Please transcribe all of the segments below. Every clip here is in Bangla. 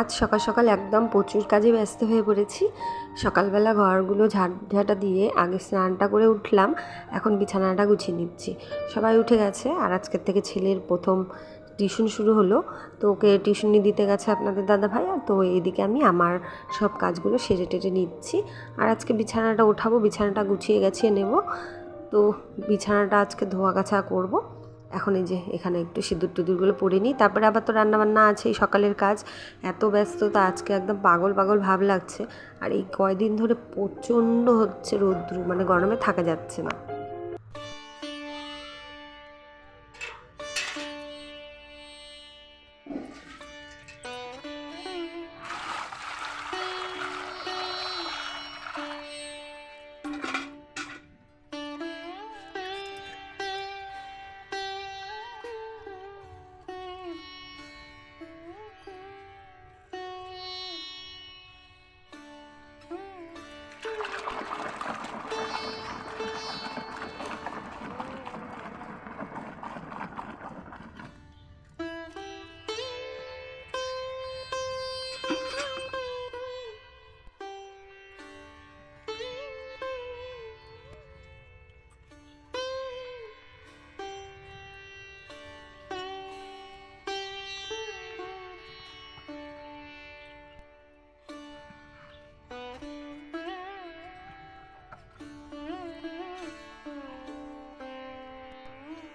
আজ সকাল সকাল একদম প্রচুর কাজে ব্যস্ত হয়ে পড়েছি। সকালবেলা ঘরগুলো ঝাঁটা দিয়ে আগে স্নানটা করে উঠলাম, এখন বিছানাটা গুছিয়ে নিচ্ছি। সবাই উঠে গেছে আর আজকের থেকে ছেলের প্রথম টিউশন শুরু হলো। তো ওকে টিউশনি দিতে গেছে আপনাদের দাদা ভাই তো এইদিকে আমি আমার সব কাজগুলো সেরে টেরে নিচ্ছি। আর আজকে বিছানাটা উঠাবো বিছানাটা গুছিয়ে গেছিয়ে নেব। তো বিছানাটা আজকে ধোয়া কাছা করব। এখন এই যে এখানে একটু সিঁদুর টুদুরগুলো পরে নিই। তারপরে আবার তো রান্নাবান্না আছে এই সকালের কাজ। এত ব্যস্ত তা আজকে একদম পাগল পাগল ভাব লাগছে। আর এই কয়দিন ধরে প্রচণ্ড হচ্ছে রৌদ্র মানে গরমে থাকা যাচ্ছে না।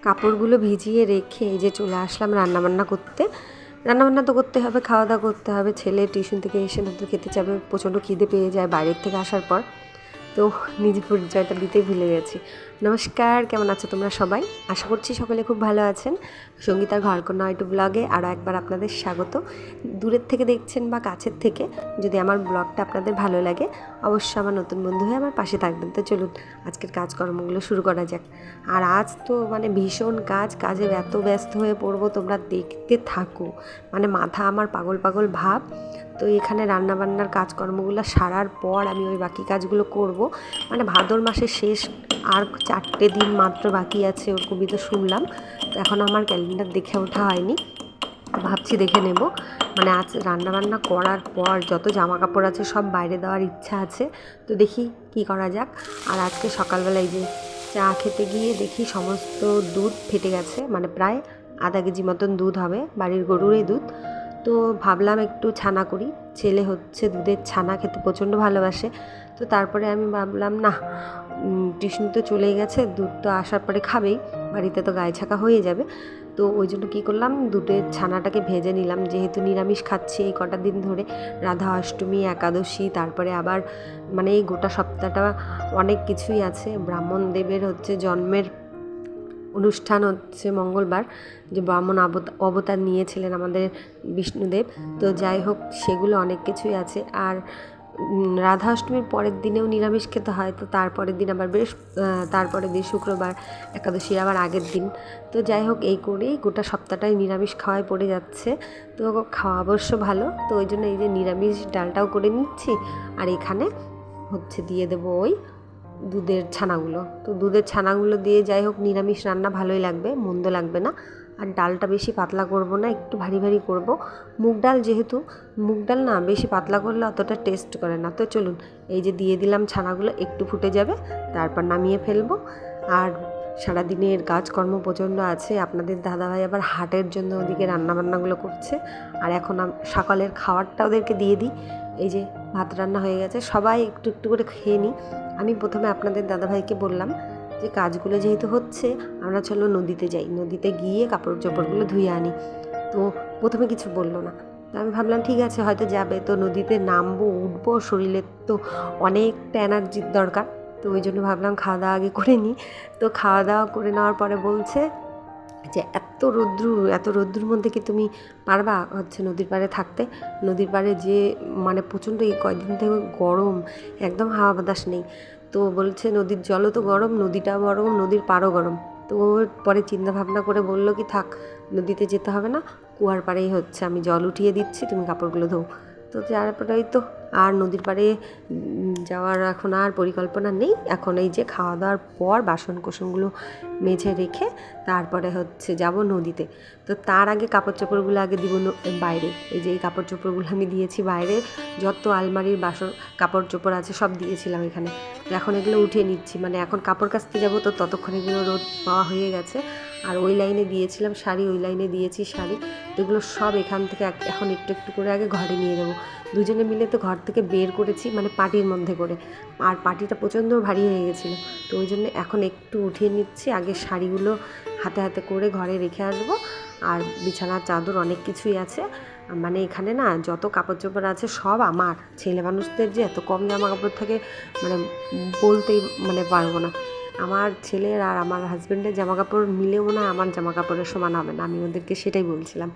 কাপড়গুলো ভিজিয়ে রেখে এই যে চলে আসলাম রান্নাবান্না করতে। রান্নাবান্না তো করতে হবে, খাওয়া দাওয়া করতে হবে, ছেলে টিউশন থেকে এসে নতুন খেতে যাবে, প্রচণ্ড খিদে পেয়ে যায় বাইরের থেকে আসার পর। তো নিজের পরিচয়টা দিতেই ভুলে গেছি। নমস্কার, কেমন আছো তোমরা সবাই? আশা করছি সকলে খুব ভালো আছেন। সঙ্গীতার ঘরকন্যা একটু ব্লগে আরও একবার আপনাদের স্বাগত। দূরের থেকে দেখছেন বা কাছের থেকে যদি আমার ব্লগটা আপনাদের ভালো লাগে, অবশ্যই আমার নতুন বন্ধু হয়ে আমার পাশে থাকবেন। তো চলুন, আজকের কাজকর্মগুলো শুরু করা যাক। আর আজ তো মানে ভীষণ কাজ কাজে এত ব্যস্ত হয়ে পড়ব, তোমরা দেখতে থাকো। মানে মাথা আমার পাগল পাগল ভাব। তো এখানে রান্নাবান্নার কাজকর্মগুলো সারার পর আমি ওই বাকি কাজগুলো করব। মানে ভাদর মাসের শেষ আর চারটে দিন মাত্র বাকি আছে, ওরকমই তো শুনলাম। তো এখন আমার ক্যালেন্ডার দেখে ওঠা হয়নি। ভাবছি দেখে নেব। মানে আজ রান্নাবান্না করার পর যত জামা কাপড় আছে সব বাইরে দেওয়ার ইচ্ছা আছে। তো দেখি কি করা যাক। আর আজকে সকালবেলায় যে চা খেতে গিয়ে দেখি সমস্ত দুধ ফেটে গেছে। মানে প্রায় আধা কেজি মতন দুধ হবে, বাড়ির গরুরই দুধ। তো ভাবলাম একটু ছানা করি। ছেলে হচ্ছে দুধের ছানা, খেতে প্রচণ্ড ভালোবাসে। তো তারপরে আমি ভাবলাম, না টিউশন তো চলেই গেছে, দুধ তো আসার পরে খাবেই, বাড়িতে তো গায়ে ছাকা হয়ে যাবে। তো ওই জন্য কী করলাম, দুধের ছানাটাকে ভেজে নিলাম। যেহেতু নিরামিষ খাচ্ছি এই কটা দিন ধরে, রাধা অষ্টমী, একাদশী, তারপরে আবার মানে এই গোটা সপ্তাহটা অনেক কিছুই আছে। ব্রাহ্মণ দেবের হচ্ছে জন্মের অনুষ্ঠান হচ্ছে মঙ্গলবার, যে ব্রাহ্মণ অবতার নিয়েছিলেন আমাদের বিষ্ণুদেব। তো যাই হোক, সেগুলো অনেক কিছুই আছে। আর রাধা অষ্টমীর পরের দিনেও নিরামিষ খেতে হয়, তো তারপরের দিন আবার বেশ তারপরের দিন শুক্রবার একাদশীর আবার আগের দিন। তো যাই হোক, এই করেই গোটা সপ্তাহটাই নিরামিষ খাওয়ায় পড়ে যাচ্ছে। তো খাওয়া অবশ্য ভালো, তো ওই জন্য এই যে নিরামিষ ডালটাও করে নিচ্ছি। আর এখানে হচ্ছে দিয়ে দেবো ওই দুধের ছানাগুলো। তো দুধের ছানাগুলো দিয়ে যাই হোক, নিরামিষ রান্না ভালোই লাগবে, মন্দ লাগবে না। আর ডালটা বেশি পাতলা করব না, একটু ভারী ভারী করব। মুগ ডাল যেহেতু, মুগ ডাল না বেশি পাতলা করলে অতটা টেস্ট করে না। তো চলুন, এই যে দিয়ে দিলাম ছানাগুলো, একটু ফুটে যাবে, তারপর নামিয়ে ফেলব। আর সারাদিনের কাজকর্ম প্রচণ্ড আছে, আপনাদের দাদাভাই আবার হাটের জন্য ওদিকে রান্নাবান্নাগুলো করছে। আর এখন সকালের খাবারটা ওদেরকে দিয়ে দিই। এই যে ভাত রান্না হয়ে গেছে, সবাই একটু একটু করে খেয়ে নিই। আমি প্রথমে আপনাদের দাদাভাইকে বললাম যে কাজগুলো যেহেতু হচ্ছে, আমরা চলো নদীতে যাই। নদীতে গিয়ে কাপড় চোপড়গুলো ধুয়ে আনি। তো প্রথমে কিছু বলল না। তো আমি ভাবলাম, ঠিক আছে, হয়তো যাবে। তো নদীতে নামবো, উঠবো শরীরের তো অনেকটা এনার্জির দরকার। তো ওই জন্য ভাবলাম, খাওয়া দাওয়া আগে করে নিই। তো খাওয়া দাওয়া করে নেওয়ার পরে বলছে যে এত রৌদ্র, এত রৌদ্রুর মধ্যে কি তুমি পারবা হচ্ছে নদীর পাড়ে থাকতে? নদীর পাড়ে যে মানে প্রচণ্ড এই কয়দিন থেকে গরম, একদম হাওয়া বাতাস নেই। তো বলছে নদীর জলও তো গরম, নদীটা গরম নদীর পাড়ও গরম। তো পরে চিন্তা ভাবনা করে বলল কি, থাক, নদীতে যেতে হবে না, কুয়ার পাড়েই হচ্ছে, আমি জল উঠিয়ে দিচ্ছি, তুমি কাপড়গুলো ধো তো তো তারপরে তো আর নদীর পাড়ে যাওয়ার এখন আর পরিকল্পনা নেই। এখন এই যে খাওয়া দাওয়ার পর বাসন কোসনগুলো মেঝে রেখে তারপরে হচ্ছে যাব নদীতে। তো তার আগে কাপড় চোপড়গুলো আগে দিব বাইরে। এই যে এই কাপড় চোপড়গুলো আমি দিয়েছি বাইরে। যত আলমারির বাসন কাপড় চোপড় আছে সব দিয়েছিলাম এখানে। এখন এগুলো উঠিয়ে নিচ্ছি। মানে এখন কাপড় কাচতে যাব তো ততক্ষণ এগুলো রোদ পাওয়া হয়ে গেছে। আর ওই লাইনে দিয়েছিলাম শাড়ি, ওই লাইনে দিয়েছি শাড়ি। তো এগুলো সব এখান থেকে এখন একটু একটু করে আগে ঘরে নিয়ে যাব। দুজনে মিলে তো ঘর থেকে বের করেছি মানে পাটির মধ্যে করে। আর পাটিটা প্রচণ্ড ভারী হয়ে গেছিল। তো ওই জন্য এখন একটু উঠিয়ে নিচ্ছি। আগে শাড়িগুলো হাতে হাতে করে ঘরে রেখে আসব। আর বিছানার চাদর অনেক কিছুই আছে। মানে এখানে না যত কাপড় চোপড় আছে সব আমার। ছেলে মানুষদের যে এত কম জামা কাপড় থাকে মানে বলতেই মানে পারব না। আমার ছেলের আর আমার হাজব্যান্ডের জামা কাপড় মিলেও না, আমার জামা কাপড়ের সমান হবে না, আমি ওদেরকে সেটাই বলছিলাম।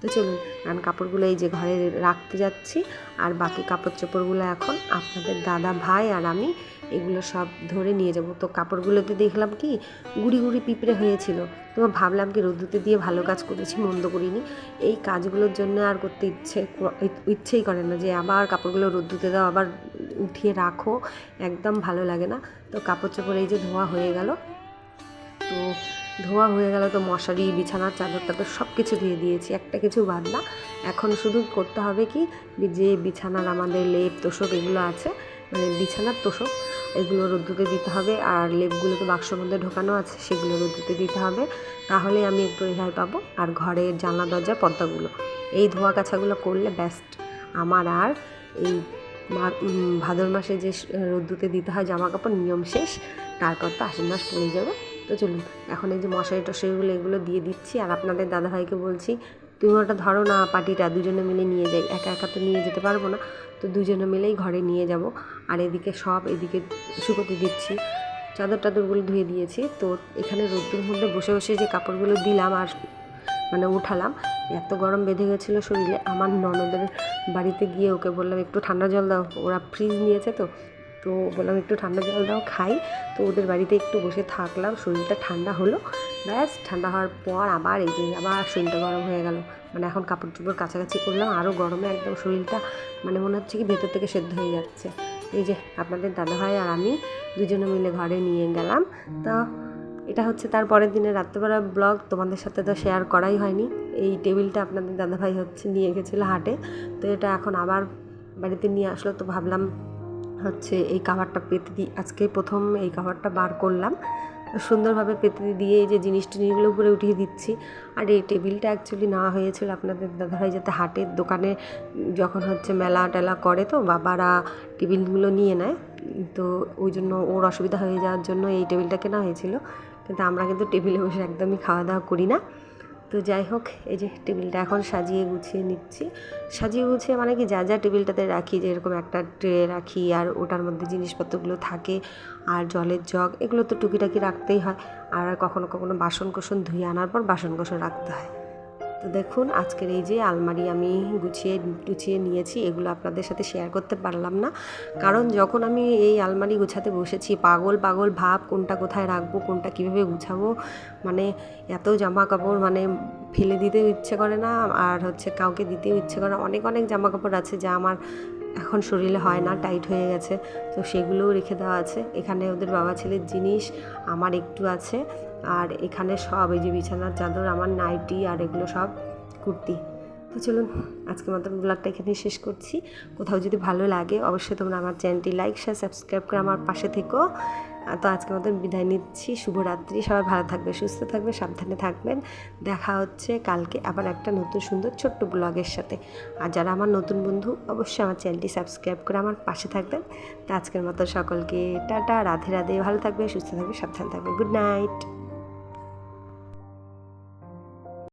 তো চলুন, কারণ কাপড়গুলো এই যে ঘরে রাখতে যাচ্ছি, আর বাকি কাপড় চোপড়গুলো এখন আপনাদের দাদা ভাই আর আমি এগুলো সব ধরে নিয়ে যাব। তো কাপড়গুলোতে দেখলাম কি গুড়ি গুড়ি পিঁপড়ে হয়েছিল। তো ভাবলাম কি রোদ্দুতে দিয়ে ভালো কাজ করেছি, মন্দ করিনি। এই কাজগুলোর জন্য আর করতে ইচ্ছে ইচ্ছেই করে না যে আবার কাপড়গুলো রোদ্দুতে দাও, আবার উঠিয়ে রাখো। একদম ভালো লাগে না। তো কাপড় চোপড় এই যে ধোয়া হয়ে গেল। তো ধোয়া হয়ে গেল তো মশারি বিছানার চাদর টাদর সব কিছু দিয়ে দিয়েছি। একটা কিছু বাদ না। এখন শুধু করতে হবে কি যে বিছানার আমাদের লেপ, তোষক এগুলো আছে। মানে বিছানার তোষক। এগুলো রোদ্দুতে দিতে হবে। আর লেপগুলো তো বাক্সর মধ্যে ঢোকানো আছে, সেগুলো রোদ্দুতে দিতে হবে। তাহলে আমি একটু রেহাই পাবো। আর ঘরের জানলা দরজার পর্দাগুলো। এই ধোয়া কাছাগুলো করলে বেস্ট আমার আর এই ভাদর মাসে যে রোদ্দুতে দিতে হয় জামা কাপড় নিয়ম শেষ। তারপর তো আশ্বিন মাস পড়ে যাবে। তো চলুন, এখন এই যে মশারি টশারিগুলো, এগুলো দিয়ে দিচ্ছি। আর আপনাদের দাদাভাইকে বলছি, তুমি ওটা ধরো না পাটিটা দুজনে মিলে নিয়ে যাই। একা একা তো নিয়ে যেতে পারব না। তো দুজনে মিলেই ঘরে নিয়ে যাব। আর এদিকে সব এদিকে শুকোতে দিচ্ছি। চাদর টাদরগুলো ধুয়ে দিয়েছি। তো এখানে রোদ্দুর মধ্যে বসে বসে যে কাপড়গুলো দিলাম আর মানে উঠালাম, এত গরম বেঁধে গেছিল শরীরে। আমার ননদের বাড়িতে গিয়ে ওকে বললাম, একটু ঠান্ডা জল দাও। ওরা ফ্রিজ নিয়েছে তো তো বললাম, একটু ঠান্ডা জল দাও, খাই। তো ওদের বাড়িতে একটু বসে থাকলাম, শরীরটা ঠান্ডা হলো। ব্যাস, ঠান্ডা হওয়ার পর আবার এই যে আবার শরীরটা গরম হয়ে গেল। মানে এখন কাপড় চোপড় কাছাকাছি করলাম, আরও গরমে একদম শরীরটা মানে মনে হচ্ছে কি ভেতর থেকে সেদ্ধ হয়ে যাচ্ছে। এই যে আপনাদের দাদাভাই আর আমি দুজনে মিলে ঘরে নিয়ে গেলাম। তো এটা হচ্ছে তার পরের দিনের রাত্রেবেলা ব্লগ, তোমাদের সাথে তো শেয়ার করাই হয়নি। এই টেবিলটা আপনাদের দাদাভাই হচ্ছে নিয়ে গেছিল হাটে। তো এটা এখন আবার বাড়িতে নিয়ে আসলো। তো ভাবলাম হচ্ছে এই কাভারটা পেতে দিই আজকে প্রথম এই কাভারটা বার করলাম। সুন্দরভাবে পেতে দিয়ে এই যে জিনিস টিনিসগুলো উপরে উঠিয়ে দিচ্ছি। আর এই টেবিলটা অ্যাকচুয়ালি নেওয়া হয়েছিল আপনাদের দাদাভাই যাতে হাটের দোকানে যখন হচ্ছে মেলা টেলা করে তো বাবারা টেবিলগুলো নিয়ে নেয়। তো ওই জন্য ওর অসুবিধা হয়ে যাওয়ার জন্য এই টেবিলটা কেনা হয়েছিল। কিন্তু আমরা কিন্তু টেবিলে বসে একদমই খাওয়া দাওয়া করি না। তো যাই হোক, এই যে টেবিলটা এখন সাজিয়ে গুছিয়ে নিচ্ছি। সাজিয়ে গুছিয়ে মানে কি যা যা টেবিলটাতে রাখি যেরকম একটা ট্রে রাখি আর ওটার মধ্যে জিনিসপত্রগুলো থাকে আর জলের জগ, এগুলো তো টুকিটাকি রাখতেই হয়। আর কখনো কখনো বাসন কোসন ধুয়ে আনার পর বাসন কোসন রাখতে হয়। তো দেখুন, আজকের এই যে আলমারি আমি গুছিয়ে গুছিয়ে নিয়েছি, এগুলো আপনাদের সাথে শেয়ার করতে পারলাম না। কারণ যখন আমি এই আলমারি গুছাতে বসেছি, পাগল পাগল ভাব, কোনটা কোথায় রাখব, কোনটা কীভাবে গুছাবো মানে এত জামা কাপড় মানে ফেলে দিতেও ইচ্ছে করে না, আর হচ্ছে কাউকে দিতেও ইচ্ছে করে না। অনেক অনেক জামা কাপড় আছে যা আমার এখন শরীরে হয় না টাইট হয়ে গেছে। তো সেগুলোও রেখে দেওয়া আছে। এখানে ওদের বাবা ছেলের জিনিস আমার একটু আছে। আর এখানে সব, এই যে বিছানার চাদর, আমার নাইটি আর এগুলো সব কুর্তি। তো চলুন আজকে মতো ব্লগটা এখানে শেষ করছি। কোথাও যদি ভালো লাগে, অবশ্যই তোমরা আমার চ্যানেলটি লাইক শেয়ার সাবস্ক্রাইব করে আমার পাশে থেকো। তো আজকের মতন বিদায় নিচ্ছি। শুভরাত্রি। সবাই ভালো থাকবে সুস্থ থাকবে সাবধানে থাকবেন। দেখা হচ্ছে কালকে আবার একটা নতুন সুন্দর ছোট্ট ব্লগের সাথে। আর যারা আমার নতুন বন্ধু, অবশ্যই আমার চ্যানেলটি সাবস্ক্রাইব করে আমার পাশে থাকবেন। তো আজকের মতো সকলকে টাটা, রাধে রাধে। ভালো থাকবে সুস্থ থাকবে সাবধানে থাকবে গুড নাইট।